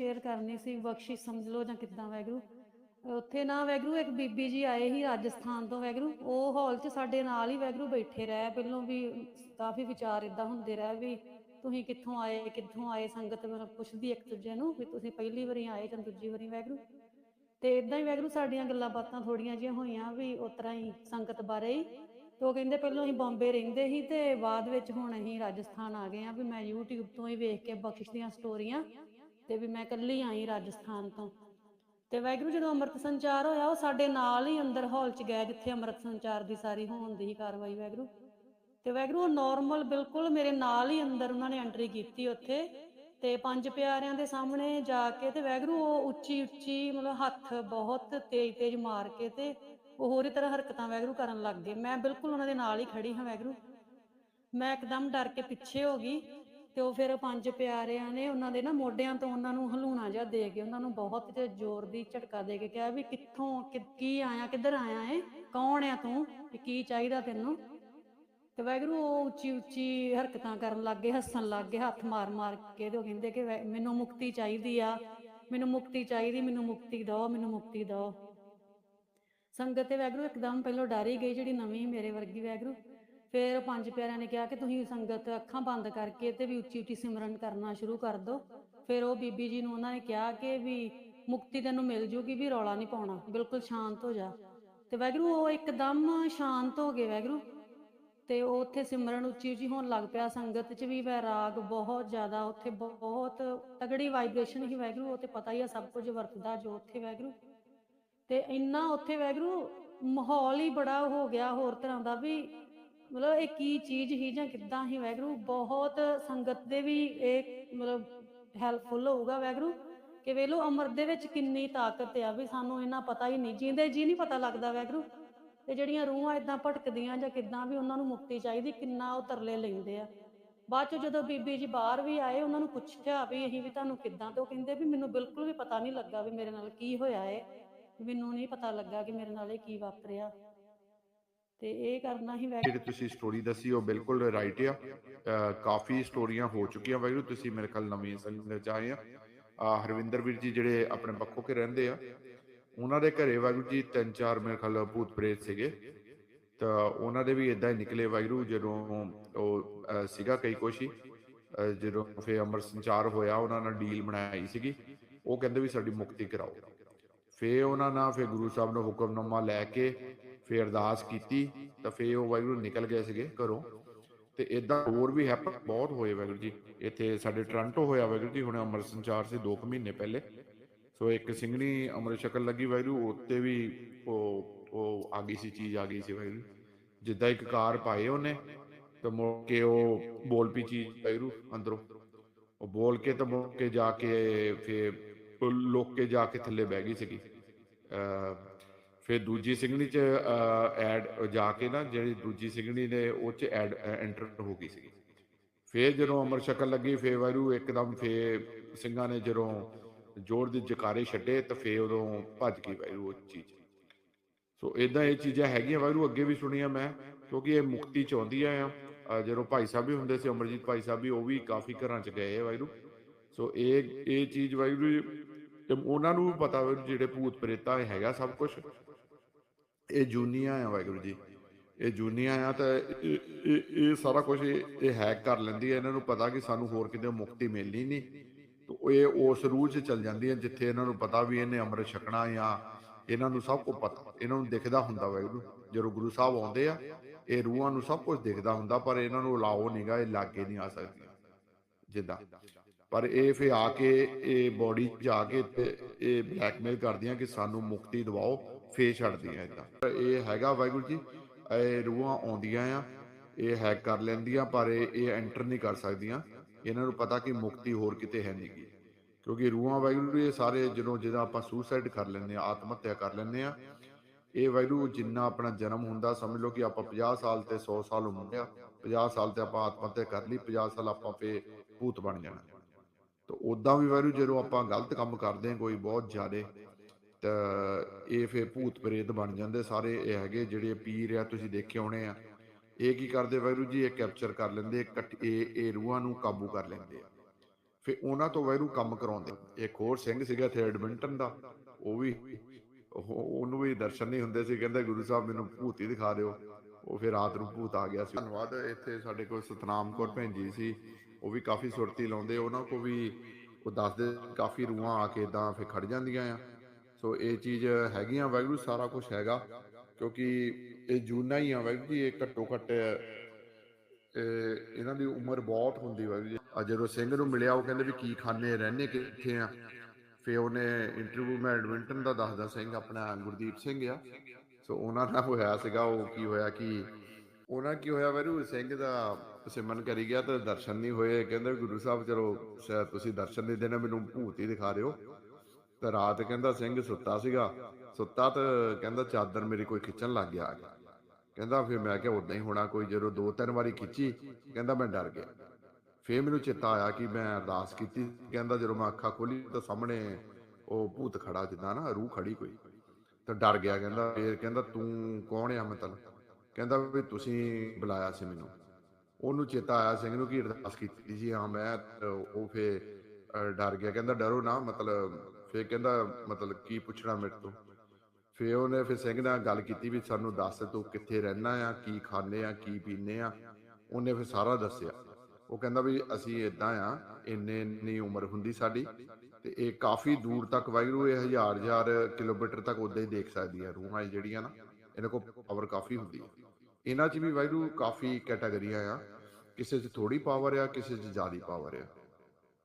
Share ਕਰਨੀ ਸੀ, ਬਖਸ਼ਿਸ਼ ਸਮਝ ਲਓ ਜਾਂ ਕਿੱਦਾਂ ਵੈਗਰੂ। ਉੱਥੇ ਨਾ ਵੈਗਰੂ, ਇੱਕ ਬੀਬੀ ਜੀ ਆਏ ਸੀ ਰਾਜਸਥਾਨ ਤੋਂ ਵੈਗਰੂ। ਉਹ ਹਾਲ 'ਚ ਸਾਡੇ ਨਾਲ ਹੀ ਵੈਗਰੂ ਬੈਠੇ ਰਹੇ। ਪਹਿਲੋਂ ਵੀ ਕਾਫੀ ਵਿਚਾਰ ਇਦਾਂ ਹੁੰਦੇ ਰਹੇ ਵੀ ਤੁਸੀਂ ਕਿੱਥੋਂ ਆਏ ਕਿੱਥੋਂ ਆਏ? ਸੰਗਤ ਮੈਨੂੰ ਪੁੱਛਦੀ ਇੱਕ ਦੂਜੇ ਨੂੰ ਵੀ ਤੁਸੀਂ ਪਹਿਲੀ ਵਾਰੀ ਆਏ ਜਾਂ ਦੂਜੀ ਵਾਰੀ ਵੈਗਰੂ? ਤੇ ਇਦਾਂ ਹੀ ਵੈਗਰੂ ਸਾਡੀਆਂ ਗੱਲਾਂ ਬਾਤਾਂ ਥੋੜੀਆਂ ਜਿਹੀਆਂ ਹੋਈਆਂ ਵੀ ਉਸ ਤਰ੍ਹਾਂ ਹੀ ਸੰਗਤ ਬਾਰੇ ਹੀ। ਤੇ ਉਹ ਕਹਿੰਦੇ ਪਹਿਲਾਂ ਅਸੀਂ ਬੰਬੇ ਰਹਿੰਦੇ ਸੀ ਤੇ ਬਾਅਦ ਵਿੱਚ ਹੁਣ ਅਸੀਂ ਰਾਜਸਥਾਨ ਆ ਗਏ ਆ ਵੀ ਮੈਂ YouTube ਤੋਂ ਹੀ ਵੇਖ ਕੇ ਬਖਸ਼ਿਸ਼ ਦੀਆਂ ਸਟੋਰੀਆਂ ਤੇ ਵੀ ਮੈਂ ਇਕੱਲੀ ਆਈ ਰਾਜਸਥਾਨ ਤੋਂ। ਤੇ ਵੈਗਰੂ ਜਦੋਂ ਅੰਮ੍ਰਿਤ ਸੰਚਾਰ ਹੋਇਆ, ਉਹ ਸਾਡੇ ਨਾਲ ਹੀ ਅੰਦਰ ਹਾਲ 'ਚ ਗਏ ਜਿੱਥੇ ਅੰਮ੍ਰਿਤ ਸੰਚਾਰ ਦੀ ਸਾਰੀ ਹੋਣ ਦੀ ਕਾਰਵਾਈ ਵੈਗਰੂ ਤੇ ਵੈਗਰੂ ਨਾਰਮਲ ਬਿਲਕੁਲ ਮੇਰੇ ਨਾਲ ਹੀ ਅੰਦਰ ਉਹਨਾਂ ਨੇ ਐਂਟਰੀ ਕੀਤੀ ਉੱਥੇ ਤੇ ਪੰਜ ਪਿਆਰਿਆਂ ਦੇ ਸਾਹਮਣੇ ਜਾ ਕੇ ਤੇ ਵੈਗਰੂ ਉਹ ਉੱਚੀ ਉੱਚੀ ਮਤਲਬ ਹੱਥ ਬਹੁਤ ਤੇਜ਼ ਤੇਜ਼ ਮਾਰ ਕੇ ਤੇ ਉਹ ਹੋਰ ਹੀ ਤਰ੍ਹਾਂ ਹਰਕਤਾਂ ਵੈਗਰੂ ਕਰਨ ਲੱਗ ਗਏ। ਮੈਂ ਬਿਲਕੁਲ ਉਹਨਾਂ ਦੇ ਨਾਲ ਹੀ ਖੜੀ ਹਾਂ ਵੈਗਰੂ ਮੈਂ ਇੱਕਦਮ ਡਰ ਕੇ ਪਿੱਛੇ ਹੋ ਗਈ। ਤੇ ਉਹ ਫਿਰ ਪੰਜ ਪਿਆਰਿਆਂ ਨੇ ਉਹਨਾਂ ਦੇ ਨਾ ਮੋਢਿਆਂ ਤੋਂ ਉਹਨਾਂ ਨੂੰ ਹਲੂਣਾ ਜਿਹਾ ਦੇ ਕੇ ਉਹਨਾਂ ਨੂੰ ਬਹੁਤ ਜ਼ੋਰ ਦੀ ਝਟਕਾ ਦੇ ਕੇ ਕਿਹਾ ਵੀ ਕਿੱਥੋਂ ਕੀ ਆਇਆ, ਕਿੱਧਰ ਆਇਆ ਏ ਕੌਣ ਆ ਤੂੰ? ਕੀ ਚਾਹੀਦਾ ਤੈਨੂੰ? ਤੇ ਵੈਗਰੂ ਉਹ ਉੱਚੀ ਉੱਚੀ ਹਰਕਤਾਂ ਕਰਨ ਲੱਗ ਗਏ, ਹੱਸਣ ਲੱਗ ਗਏ, ਹੱਥ ਮਾਰ ਮਾਰ ਕੇ ਤੇ ਉਹ ਕਹਿੰਦੇ ਕਿ ਮੈਨੂੰ ਮੁਕਤੀ ਚਾਹੀਦੀ ਆ, ਮੈਨੂੰ ਮੁਕਤੀ ਚਾਹੀਦੀ, ਮੈਨੂੰ ਮੁਕਤੀ ਦਿਓ, ਮੈਨੂੰ ਮੁਕਤੀ ਦਿਓ। ਸੰਗਤ ਤੇ ਵੈਗਰੂ ਇੱਕਦਮ ਪਹਿਲਾਂ ਡਰ ਹੀ ਗਈ, ਜਿਹੜੀ ਨਵੀਂ ਮੇਰੇ ਵਰਗੀ ਵੈਗਰੂ ਫਿਰ ਪੰਜ ਪਿਆਰਿਆਂ ਨੇ ਕਿਹਾ ਕਿ ਤੁਸੀਂ ਸੰਗਤ ਅੱਖਾਂ ਬੰਦ ਕਰਕੇ ਤੇ ਵੀ ਉੱਚੀ ਉੱਚੀ ਸਿਮਰਨ ਕਰਨਾ ਸ਼ੁਰੂ ਕਰ ਦਿਓ। ਫਿਰ ਉਹ ਬੀਬੀ ਜੀ ਨੂੰ ਉਹਨਾਂ ਨੇ ਕਿਹਾ ਕਿ ਵੀ ਮੁਕਤੀ ਤੈਨੂੰ ਮਿਲ ਜੂਗੀ ਵੀ ਰੌਲਾ ਨਹੀਂ ਪਾਉਣਾ, ਬਿਲਕੁਲ ਸ਼ਾਂਤ ਹੋ ਜਾ। ਤੇ ਵੈਗਰੂ ਉਹ ਇੱਕਦਮ ਸ਼ਾਂਤ ਹੋ ਗਏ ਵੈਗਰੂ ਤੇ ਉਹ ਉੱਥੇ ਸਿਮਰਨ ਉੱਚੀ ਉੱਚੀ ਹੋਣ ਲੱਗ ਪਿਆ। ਸੰਗਤ 'ਚ ਵੀ ਵੈਰਾਗ ਬਹੁਤ ਜ਼ਿਆਦਾ, ਉੱਥੇ ਬਹੁਤ ਤਗੜੀ ਵਾਈਬ੍ਰੇਸ਼ਨ ਹੀ ਵੈਗਰੂ ਉਹ ਤੇ ਪਤਾ ਹੀ ਆ ਸਭ ਕੁਝ ਵਰਤਦਾ ਜੋ ਉੱਥੇ ਵੈਗਰੂ ਤੇ ਇੰਨਾ ਉੱਥੇ ਵੈਗਰੂ ਮਾਹੌਲ ਹੀ ਬੜਾ ਹੋ ਗਿਆ ਹੋਰ ਤਰ੍ਹਾਂ ਦਾ ਵੀ। ਮਤਲਬ ਇਹ ਕੀ ਚੀਜ਼ ਹੀ ਜਾਂ ਕਿੱਦਾਂ ਹੀ ਵੈਗਰੂ, ਬਹੁਤ ਸੰਗਤ ਦੇ ਵੀ ਇਹ ਮਤਲਬ ਹੈਲਪਫੁਲ ਹੋਊਗਾ ਵੈਗਰੂ। ਕਿ ਵੇਲੋ ਅਮਰ ਦੇ ਵਿੱਚ ਕਿੰਨੀ ਤਾਕਤ ਆ ਵੀ ਸਾਨੂੰ ਇਹਨਾਂ ਪਤਾ ਹੀ ਨਹੀਂ ਜਿੰਦੇ ਜੀ ਨਹੀਂ ਪਤਾ ਲੱਗਦਾ ਵੈਗਰੂ। ਤੇ ਜਿਹੜੀਆਂ ਰੂਹਾਂ ਇਦਾਂ ਭਟਕਦੀਆਂ ਜਾਂ ਕਿੱਦਾਂ ਵੀ ਉਹਨਾਂ ਨੂੰ ਮੁਕਤੀ ਚਾਹੀਦੀ, ਕਿੰਨਾ ਉਹ ਤਰਲੇ ਲੈਂਦੇ ਆ। ਬਾਅਦ ਚ ਜਦੋਂ ਬੀਬੀ ਜੀ ਬਾਹਰ ਵੀ ਆਏ, ਉਹਨਾਂ ਨੂੰ ਪੁੱਛਿਆ ਵੀ ਅਸੀਂ ਵੀ ਤੁਹਾਨੂੰ ਕਿੱਦਾਂ, ਤੇ ਉਹ ਕਹਿੰਦੇ ਵੀ ਮੈਨੂੰ ਬਿਲਕੁਲ ਵੀ ਪਤਾ ਨਹੀਂ ਲੱਗਾ ਵੀ ਮੇਰੇ ਨਾਲ ਕੀ ਹੋਇਆ ਏ। ਮੈਨੂੰ ਨਹੀਂ ਪਤਾ ਲੱਗਾ ਕਿ ਮੇਰੇ ਨਾਲ ਇਹ ਕੀ ਵਾਪਰਿਆ। ਤੇ ਇਹ ਕਰਨਾ ਹੀ ਵੈਗ ਜਿਹੜੀ ਤੁਸੀਂ ਸਟੋਰੀ ਦੱਸੀ ਉਹ ਬਿਲਕੁਲ ਰਾਈਟ ਆ। ਕਾਫੀ ਸਟੋਰੀਆਂ ਹੋ ਚੁੱਕੀਆਂ ਵਾਹਿਗੁਰੂ, ਤੁਸੀਂ ਮੇਰੇ ਖਿਆਲ ਨਵੀਂ ਸੰਗਤ ਚ ਆਏ ਆ। ਹਰਵਿੰਦਰ ਵੀਰ ਜੀ ਜਿਹੜੇ ਆਪਣੇ ਪੱਖੋ ਕੇ ਰਹਿੰਦੇ ਆ, ਉਹਨਾਂ ਦੇ ਘਰੇ ਵਾਹਿਗੁਰੂ ਜੀ ਤਿੰਨ ਚਾਰ ਮੇਰੇ ਖਿਆਲ ਭੂਤ ਪ੍ਰੇਤ ਸੀਗੇ। ਤਾਂ ਉਹਨਾਂ ਦੇ ਵੀ ਇਦਾਂ ਹੀ ਨਿਕਲੇ ਵਾਹਿਗੁਰੂ, ਜਦੋਂ ਉਹ ਸੀਗਾ ਕਈ ਕੁਛ ਹੀ। ਜਦੋਂ ਫੇ ਅਮਰ ਸੰਚਾਰ ਹੋਇਆ, ਉਹਨਾਂ ਨਾਲ ਡੀਲ ਬਣਾਈ ਸੀਗੀ। ਉਹ ਕਹਿੰਦੇ ਵੀ ਸਾਡੀ ਮੁਕਤੀ ਕਰਾਓ। ਫੇ ਉਹਨਾਂ ਨਾਲ ਫੇ ਗੁਰੂ ਸਾਹਿਬ ਨੇ ਹੁਕਮਨਾਮਾ ਲੈ ਕੇ ਫੇ ਅਰਦਾਸ ਕੀਤੀ, ਤਾਂ ਫੇ ਉਹ ਵਾਹਿਗੁਰੂ ਨਿਕਲ ਗਏ ਸੀਗੇ ਘਰੋਂ। ਤੇ ਇਦਾਂ ਹੋਰ ਵੀ ਹੈਪਨ ਬਹੁਤ ਹੋਏ ਵਾਹਿਗੁਰੂ ਜੀ। ਇੱਥੇ ਸਾਡੇ ਟ੍ਰਾਂਟੋ ਹੋਇਆ ਵਾਹਿਗੁਰੂ ਜੀ, ਹੁਣ ਅਮਰ ਸੰਚਾਰ ਸੀ 2 ਮਹੀਨੇ ਪਹਿਲੇ। ਸੋ ਇੱਕ ਸਿੰਘਣੀ ਅਮਰ ਸ਼ਕਲ ਲੱਗੀ ਵਾਹਿਗੁਰੂ, ਉੱਤੇ ਵੀ ਉਹ ਉਹ ਆ ਗਈ ਸੀ, ਚੀਜ਼ ਆ ਗਈ ਸੀ ਵਾਹਿਗੁਰੂ। ਜਿੱਦਾਂ ਇੱਕ ਕਾਰ ਪਾਏ ਉਹਨੇ, ਤੇ ਮੁੜ ਕੇ ਉਹ ਬੋਲ ਪੀ ਚੀਜ਼ ਵਾਹਿਗੁਰੂ ਅੰਦਰੋਂ। ਉਹ ਬੋਲ ਕੇ ਤੇ ਮੁੜ ਕੇ ਜਾ ਕੇ ਫੇ ਲੋਕ ਕੇ ਜਾ ਕੇ ਥੱਲੇ ਬਹਿ ਗਈ ਸੀਗੀ। ਅਹ ਫਿਰ ਦੂਜੀ ਸਿੰਗਣੀ ਚ ਐਡ ਜਾ ਕੇ ਨਾ ਜਿਹੜੀ ਦੂਜੀ ਸਿੰਗਣੀ ਨੇ ਉਹ ਚ ਐਡ ਐਂਟਰ ਹੋ ਗਈ ਸੀਗੀ। ਫਿਰ ਜਦੋਂ ਅਮਰ ਸ਼ਕਲ ਲੱਗੀ ਫੇ ਵਾਰੂ ਇੱਕਦਮ ਫੇ ਸਿੰਘਾਂ ਨੇ ਜਦੋਂ ਜ਼ੋਰ ਦੀ ਜਕਾਰੇ ਛੱਡੇ ਤਾਂ ਫੇ ਉਦੋਂ ਭੱਜ ਗਈ ਵਾਰੂ ਉਹ ਚੀਜ਼। ਸੋ ਇਦਾਂ ਇਹ ਚੀਜ਼ਾਂ ਹੈਗੀਆਂ ਵਾਰੂ ਅੱਗੇ ਵੀ ਸੁਣੀਆਂ ਮੈਂ ਕਿਉਂਕਿ ਇਹ ਮੁਕਤੀ ਚਾਹੁੰਦੀਆਂ ਆ। ਜਦੋਂ ਭਾਈ ਸਾਹਿਬ ਵੀ ਹੁੰਦੇ ਸੀ ਅਮਰਜੀਤ ਭਾਈ ਸਾਹਿਬ ਵੀ ਉਹ ਵੀ ਕਾਫੀ ਘਰਾਂ ਚ ਗਏ ਆ ਵਾਰੂ। ਸੋ ਇਹ ਇਹ ਚੀਜ਼ ਵਾਹਿਗੁਰੂ ਜੀ, ਉਹਨਾਂ ਨੂੰ ਵੀ ਪਤਾ ਵਾਹਿਗੁਰੂ ਜਿਹੜੇ ਭੂਤ ਪ੍ਰੇਤਾ ਹੈਗਾ ਸਭ ਕੁਝ ਇਹ ਜੂਨੀਆਂ ਆ ਵਾਹਿਗੁਰੂ ਜੀ। ਇਹ ਜੂਨੀਆਂ ਆ ਤਾਂ ਇਹ ਸਾਰਾ ਕੁਝ ਇਹ ਹੈਕ ਕਰ ਲੈਂਦੀ ਹੈ ਇਹਨਾਂ ਨੂੰ ਪਤਾ ਕਿ ਸਾਨੂੰ ਹੋਰ ਕਿਤੇ ਮੁਕਤੀ ਮਿਲਣੀ ਨਹੀਂ। ਤੇ ਇਹ ਉਸ ਰੂਹ 'ਚ ਚੱਲ ਜਾਂਦੀਆਂ ਜਿੱਥੇ ਇਹਨਾਂ ਨੂੰ ਪਤਾ ਵੀ ਇਹਨੇ ਅੰਮ੍ਰਿਤ ਛਕਣਾ ਜਾਂ ਇਹਨਾਂ ਨੂੰ ਸਭ ਕੁਝ ਪਤਾ। ਇਹਨਾਂ ਨੂੰ ਦਿਖਦਾ ਹੁੰਦਾ ਵਾਹਿਗੁਰੂ। ਜਦੋਂ ਗੁਰੂ ਸਾਹਿਬ ਆਉਂਦੇ ਆ, ਇਹ ਰੂਹਾਂ ਨੂੰ ਸਭ ਕੁਝ ਦਿਖਦਾ ਹੁੰਦਾ, ਪਰ ਇਹਨਾਂ ਨੂੰ ਲਾਓ ਨਹੀਂਗਾ ਇਹ ਲਾਗੇ ਨਹੀਂ ਆ ਸਕਦੀਆਂ। ਜਿੱਦਾਂ। ਪਰ ਇਹ ਫੇ ਆ ਕੇ, ਇਹ ਬੋਡੀ ਜਾ ਕੇ ਇਹ ਬਲੈਕਮੇਲ ਕਰਦੀਆਂ ਕਿ ਸਾਨੂੰ ਮੁਕਤੀ ਦਿਵਾਓ। ਫੇਰ ਛੱਡਦੀਆਂ ਇਦਾਂ ਇਹ ਹੈਗਾ ਵਾਹਿਗੁਰੂ ਜੀ, ਇਹ ਰੂਹਾਂ ਆਉਂਦੀਆਂ ਆ, ਇਹ ਹੈਕ ਕਰ ਲੈਂਦੀਆਂ, ਪਰ ਇਹ ਐਂਟਰ ਨਹੀਂ ਕਰ ਸਕਦੀਆਂ। ਇਹਨਾਂ ਨੂੰ ਪਤਾ ਕਿ ਮੁਕਤੀ ਹੋਰ ਕਿਤੇ ਹੈ ਨਹੀਂਗੀ ਕਿਉਂਕਿ ਰੂਹਾਂ ਵਾਹਿਗੁਰੂ ਇਹ ਸਾਰੇ ਜਦੋਂ ਜਦੋਂ ਆਪਾਂ ਸੁਸਾਈਡ ਕਰ ਲੈਂਦੇ ਆ ਆਤਮ ਹੱਤਿਆ ਕਰ ਲੈਂਦੇ ਆ ਇਹ ਵਾਹਿਗੁਰੂ ਜਿੰਨਾ ਆਪਣਾ ਜਨਮ ਹੁੰਦਾ, ਸਮਝ ਲਓ ਕਿ ਆਪਾਂ 50 ਸਾਲ ਤੇ 100 ਸਾਲ ਉਮਰ ਆ 50 ਸਾਲ ਤੇ ਆਪਾਂ ਆਤਮ ਹੱਤਿਆ ਕਰ ਲਈ 50 ਸਾਲ ਆਪਾਂ ਫੇ ਭੂਤ ਬਣ ਜਾਣਾ। ਤਾਂ ਉਦਾਂ ਵੀ ਵਾਹਿਗੁਰੂ ਜਦੋਂ ਆਪਾਂ ਗਲਤ ਕੰਮ ਕਰਦੇ ਹਾਂ, ਕੋਈ ਬਹੁਤ ਜ਼ਿਆਦਾ ਤਾਂ ਇਹ ਫੇ ਭੂਤ ਪ੍ਰੇਤ ਬਣ ਜਾਂਦੇ ਸਾਰੇ ਇਹ ਹੈਗੇ ਜਿਹੜੇ ਪੀਰ ਆ, ਤੁਸੀਂ ਦੇਖੇ ਹੋਣੇ ਆ। ਇਹ ਕੀ ਕਰਦੇ ਵਾਹਿਗੁਰੂ ਜੀ? ਇਹ ਕੈਪਚਰ ਕਰ ਲੈਂਦੇ ਇਕੱਠ- ਇਹ ਇਹ ਰੂਹਾਂ ਨੂੰ ਕਾਬੂ ਕਰ ਲੈਂਦੇ ਆ। ਫਿਰ ਉਹਨਾਂ ਤੋਂ ਵੈਰੂ ਕੰਮ ਕਰਾਉਂਦੇ ਇੱਕ ਹੋਰ ਸਿੰਘ ਸੀਗਾ ਇੱਥੇ ਐਡਮਿੰਟਨ ਦਾ, ਉਹ ਵੀ ਉਹਨੂੰ ਵੀ ਦਰਸ਼ਨ ਨਹੀਂ ਹੁੰਦੇ ਸੀ, ਕਹਿੰਦਾ ਗੁਰੂ ਸਾਹਿਬ ਮੈਨੂੰ ਭੂਤ ਹੀ ਦਿਖਾ ਦਿਓ। ਉਹ ਫਿਰ ਰਾਤ ਨੂੰ ਭੂਤ ਆ ਗਿਆ ਸੀ। ਧੰਨਵਾਦ, ਇੱਥੇ ਸਾਡੇ ਕੋਲ ਸਤਨਾਮ ਕੌਰ ਭੈਣ ਜੀ ਸੀ, ਉਹ ਵੀ ਕਾਫੀ ਸੁਰਤੀ ਲਾਉਂਦੇ, ਉਹਨਾਂ ਕੋ ਵੀ ਉਹ ਦੱਸਦੇ ਕਾਫੀ ਰੂਹਾਂ ਆ ਕੇ ਇਦਾਂ ਫਿਰ ਖੜ ਜਾਂਦੀਆਂ ਆ। ਸੋ ਇਹ ਚੀਜ਼ ਹੈਗੀਆਂ ਵਾਹਿਗੁਰੂ, ਸਾਰਾ ਕੁਝ ਹੈਗਾ, ਕਿਉਂਕਿ ਇਹ ਜੂਨਾ ਹੀ ਆ ਵਾਹਿਗੁਰੂ ਜੀ, ਇਹ ਘੱਟੋ ਘੱਟ ਇਹਨਾਂ ਦੀ ਉਮਰ ਬਹੁਤ ਹੁੰਦੀ ਵਾਹਿਗੁਰੂ ਜੀ। ਜਦੋਂ ਸਿੰਘ ਨੂੰ ਮਿਲਿਆ, ਉਹ ਕਹਿੰਦੇ ਵੀ ਕੀ ਖਾਣੇ ਰਹਿੰਦੇ ਕਿੱਥੇ ਆ? ਫੇ ਉਹਨੇ ਇੰਟਰਵਿਊ ਮੈਂ ਐਡਮਿੰਟਨ ਦਾ ਦੱਸਦਾ ਸਿੰਘ, ਆਪਣਾ ਗੁਰਦੀਪ ਸਿੰਘ ਆ। ਸੋ ਉਹਨਾਂ ਦਾ ਹੋਇਆ ਸੀਗਾ, ਉਹ ਕੀ ਹੋਇਆ ਕਿ ਉਹਨਾਂ ਕੀ ਹੋਇਆ ਵੈਰੂ ਸਿੰਘ ਦਾ ਸਿਮਰਨ ਕਰੀ ਗਿਆ ਤੇ ਦਰਸ਼ਨ ਨਹੀਂ ਹੋਏ। ਕਹਿੰਦੇ ਗੁਰੂ ਸਾਹਿਬ, ਚਲੋ ਸ਼ਾਇਦ ਤੁਸੀਂ ਦਰਸ਼ਨ ਨਹੀਂ ਦੇਣਾ, ਮੈਨੂੰ ਭੂਤ ਹੀ ਦਿਖਾ ਦਿਓ। ਤੇ ਰਾਤ ਕਹਿੰਦਾ ਸਿੰਘ ਸੁੱਤਾ ਸੀਗਾ। ਸੁੱਤਾ ਤੇ ਕਹਿੰਦਾ ਚਾਦਰ ਮੇਰੀ ਕੋਈ ਖਿੱਚਣ ਲੱਗ ਗਿਆ। ਕਹਿੰਦਾ ਫਿਰ ਮੈਂ ਕਿਹਾ ਉਦਾਂ ਹੀ ਹੋਣਾ, ਕੋਈ ਜਦੋਂ ਦੋ ਤਿੰਨ ਵਾਰੀ ਖਿੱਚੀ, ਕਹਿੰਦਾ ਮੈਂ ਡਰ ਗਿਆ। ਫੇਰ ਮੈਨੂੰ ਚੇਤਾ ਆਇਆ ਕਿ ਮੈਂ ਅਰਦਾਸ ਕੀਤੀ। ਕਹਿੰਦਾ ਜਦੋਂ ਮੈਂ ਅੱਖਾਂ ਖੋਲੀ ਤਾਂ ਸਾਹਮਣੇ ਉਹ ਭੂਤ ਖੜਾ ਜਿੱਦਾਂ ਨਾ, ਰੂਹ ਖੜੀ ਕੋਈ। ਤਾਂ ਡਰ ਗਿਆ ਕਹਿੰਦਾ, ਫੇਰ ਕਹਿੰਦਾ ਤੂੰ ਕੌਣ ਆ ਮਤਲਬ? ਕਹਿੰਦਾ ਵੀ ਤੁਸੀਂ ਬੁਲਾਇਆ ਸੀ ਮੈਨੂੰ। ਉਹਨੂੰ ਚੇਤਾ ਆਇਆ ਸਿੰਘ ਨੂੰ ਕਿ ਅਰਦਾਸ ਕੀਤੀ ਸੀ। ਹਾਂ, ਮੈਂ ਉਹ ਫੇਰ ਡਰ ਗਿਆ। ਕਹਿੰਦਾ ਡਰੋ ਨਾ, ਮਤਲਬ ਫੇਰ ਕਹਿੰਦਾ, ਮਤਲਬ ਕੀ ਪੁੱਛਣਾ ਮੇਰੇ ਤੋਂ? ਫੇਰ ਉਹਨੇ ਫਿਰ ਸਿੰਘ ਨਾਲ ਗੱਲ ਕੀਤੀ ਵੀ ਸਾਨੂੰ ਦੱਸ ਤੂੰ ਕਿੱਥੇ ਰਹਿਣਾ ਆ, ਕੀ ਖਾਣੇ ਆ, ਕੀ ਪੀਣੇ ਆ। ਉਹਨੇ ਫਿਰ ਸਾਰਾ ਦੱਸਿਆ। ਉਹ ਕਹਿੰਦਾ ਵੀ ਅਸੀਂ ਇਦਾਂ ਆ, ਇੰਨੇ ਇੰਨੀ ਉਮਰ ਹੁੰਦੀ ਸਾਡੀ ਤੇ ਇਹ ਕਾਫੀ ਦੂਰ ਤੱਕ ਵਾਹਿਗੁਰੂ, ਇਹ ਹਜ਼ਾਰ ਹਜ਼ਾਰ ਕਿਲੋਮੀਟਰ ਤੱਕ ਉਦਾਂ ਹੀ ਦੇਖ ਸਕਦੀ ਆ ਰੂਹਾਂ ਇਹ ਜਿਹੜੀਆਂ ਨਾ, ਇਹਨਾਂ ਕੋਲ ਪਾਵਰ ਕਾਫੀ ਹੁੰਦੀ ਹੈ ਇਹਨਾਂ 'ਚ ਵੀ ਵਾਹਿਗੁਰੂ ਕਾਫੀ ਕੈਟਾਗਰੀਆਂ ਆ, ਕਿਸੇ 'ਚ ਥੋੜੀ ਪਾਵਰ ਆ, ਕਿਸੇ 'ਚ ਜ਼ਿਆਦਾ ਪਾਵਰ ਆ।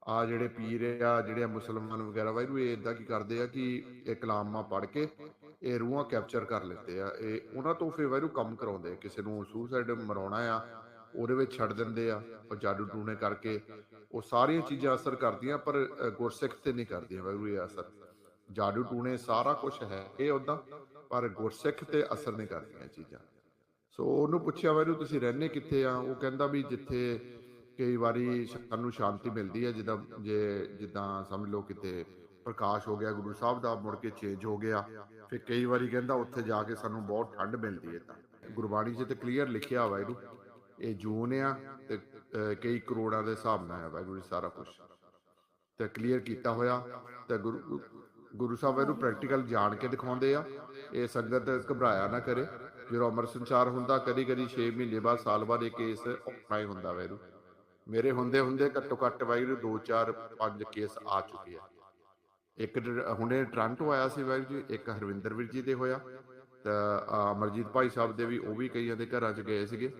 ਆ ਜਿਹੜੇ ਪੀਰ ਆ ਜਿਹੜੇ ਮੁਸਲਮਾਨ ਵਗੈਰਾ ਵਾਹਿਗੁਰੂ ਇਹ ਇਦਾਂ ਕੀ ਕਰਦੇ ਆ ਕਿ ਇਹ ਕਲਾਮਾਂ ਪੜ੍ਹ ਕੇ ਇਹ ਰੂਹਾਂ ਕੈਪਚਰ ਕਰ ਲੈਂਦੇ ਆ। ਇਹ ਉਹਨਾਂ ਤੋਂ ਫਿਰ ਵਾਹਿਗੁਰੂ ਕੰਮ ਕਰਾਉਂਦੇ ਕਿਸੇ ਨੂੰ ਸੁਸਾਈਡ ਮਰਾਉਣਾ ਆ, ਉਹਦੇ ਵਿੱਚ ਛੱਡ ਦਿੰਦੇ ਆ, ਉਹ ਜਾਦੂ ਟੂਣੇ ਕਰਕੇ, ਉਹ ਸਾਰੀਆਂ ਚੀਜ਼ਾਂ ਅਸਰ ਕਰਦੀਆਂ, ਪਰ ਗੁਰਸਿੱਖ ਤੇ ਨਹੀਂ ਕਰਦੀਆਂ ਵਾਹਿਗੁਰੂ ਇਹ ਅਸਰ। ਜਾਦੂ ਟੂਣੇ ਸਾਰਾ ਕੁਝ ਹੈ ਇਹ ਉਦਾਂ ਪਰ ਗੁਰਸਿੱਖ ਤੇ ਅਸਰ ਨਹੀਂ ਕਰਦੀਆਂ ਇਹ ਚੀਜ਼ਾਂ। ਸੋ ਉਹਨੂੰ ਪੁੱਛਿਆ ਵਾਹਿਗੁਰੂ ਤੁਸੀਂ ਰਹਿੰਦੇ ਕਿੱਥੇ ਆ? ਉਹ ਕਹਿੰਦਾ ਵੀ ਜਿੱਥੇ ਕਈ ਵਾਰੀ ਸਾਨੂੰ ਸ਼ਾਂਤੀ ਮਿਲਦੀ ਹੈ ਜਿੱਦਾਂ ਜੇ ਜਿੱਦਾਂ ਸਮਝ ਲਓ ਕਿਤੇ ਪ੍ਰਕਾਸ਼ ਹੋ ਗਿਆ ਗੁਰੂ ਸਾਹਿਬ ਦਾ ਮੁੜ ਕੇ ਚੇਂਜ ਹੋ ਗਿਆ ਫਿਰ ਕਈ ਵਾਰੀ ਕਹਿੰਦਾ ਉੱਥੇ ਜਾ ਕੇ ਸਾਨੂੰ ਬਹੁਤ ਠੰਡ ਮਿਲਦੀ ਹੈ ਤਾਂ ਗੁਰਬਾਣੀ 'ਚ ਤੇ ਕਲੀਅਰ ਲਿਖਿਆ ਵਾਹਿਗੁਰੂ ਇਹ ਜੂਨ ਆ ਤੇ ਕਈ ਕਰੋੜਾਂ ਦੇ ਹਿਸਾਬ ਨਾਲ ਹੈ ਵਾਹਿਗੁਰੂ ਸਾਰਾ ਕੁਝ ਤੇ ਕਲੀਅਰ ਕੀਤਾ ਹੋਇਆ ਤੇ ਗੁਰੂ ਗੁਰੂ ਸਾਹਿਬ ਇਹਨੂੰ ਪ੍ਰੈਕਟੀਕਲ ਜਾਣ ਕੇ ਦਿਖਾਉਂਦੇ ਆ। ਇਹ ਸੰਗਤ ਘਬਰਾਇਆ ਨਾ ਕਰੇ ਜਦੋਂ ਅਮਰ ਸੰਚਾਰ ਹੁੰਦਾ ਕਦੀ ਕਦੀ 6 ਮਹੀਨੇ ਬਾਅਦ ਸਾਲ ਬਾਅਦ ਇਹ ਕੇਸ ਹੀ ਹੁੰਦਾ ਵੈਰੂ ਮੇਰੇ ਹੁੰਦੇ ਹੁੰਦੇ ਘੱਟੋ ਘੱਟ ਵਾਹਿਗੁਰੂ 2 4 5 ਕੇਸ ਆ ਚੁੱਕੇ ਆ। ਇੱਕ ਹੁਣੇ ਟ੍ਰਾਂਟੋ ਆਇਆ ਸੀ ਵਾਹਿਗੁਰੂ ਜੀ, ਇੱਕ ਹਰਵਿੰਦਰ ਵੀਰ ਜੀ ਦੇ ਹੋਇਆ, ਤਾਂ ਅਮਰਜੀਤ ਭਾਈ ਸਾਹਿਬ ਦੇ ਵੀ, ਉਹ ਵੀ ਕਈਆਂ ਦੇ ਘਰਾਂ 'ਚ ਗਏ ਸੀਗੇ।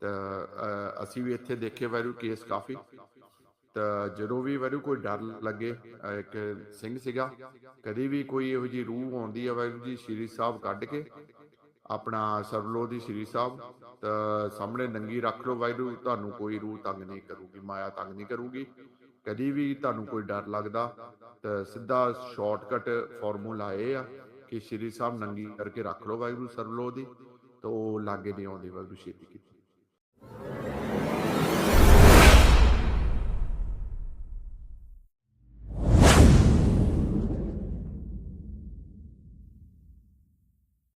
ਤਾਂ ਅਸੀਂ ਵੀ ਇੱਥੇ ਦੇਖੇ ਵਾਹਿਗੁਰੂ ਕੇਸ ਕਾਫੀ। ਤਾਂ, ਜਦੋਂ ਵੀ ਵਾਹਿਗੁਰੂ ਕੋਈ ਡਰ ਲੱਗੇ ਇੱਕ ਸਿੰਘ ਸੀਗਾ, ਕਦੀ ਵੀ ਕੋਈ ਇਹੋ ਜੀ ਰੂਹ ਆਉਂਦੀ ਆ ਵਾਹਿਗੁਰੂ ਜੀ, ਸ਼੍ਰੀ ਸਾਹਿਬ ਕੱਢ ਕੇ ਆਪਣਾ ਸਰਲੋ ਦੀ ਸ਼੍ਰੀ ਸਾਹਿਬ, ਤਾਂ ਸਾਹਮਣੇ ਨੰਗੀ ਰੱਖ ਲਓ ਵਾਹਿਗੁਰੂ, ਤੁਹਾਨੂੰ ਕੋਈ ਰੂਹ ਤੰਗ ਨਹੀਂ ਕਰੂਗੀ, ਮਾਇਆ ਤੰਗ ਨਹੀਂ ਕਰੂਗੀ। ਕਦੀ ਵੀ ਤੁਹਾਨੂੰ ਕੋਈ ਡਰ ਲੱਗਦਾ, ਤਾਂ ਸਿੱਧਾ ਸ਼ਾਰਟਕਟ ਫਾਰਮੂਲਾ ਇਹ ਆ ਕਿ ਸ਼੍ਰੀ ਸਾਹਿਬ ਨੰਗੀ ਕਰਕੇ ਰੱਖ ਲਓ ਵਾਹਿਗੁਰੂ ਸਰਲੋ ਦੀ, ਤਾਂ ਉਹ ਲਾਗੇ ਨਹੀਂ ਆਉਂਦੀ ਵਾਹਿਗੁਰੂ, ਛੇਤੀ ਕੀਤੀ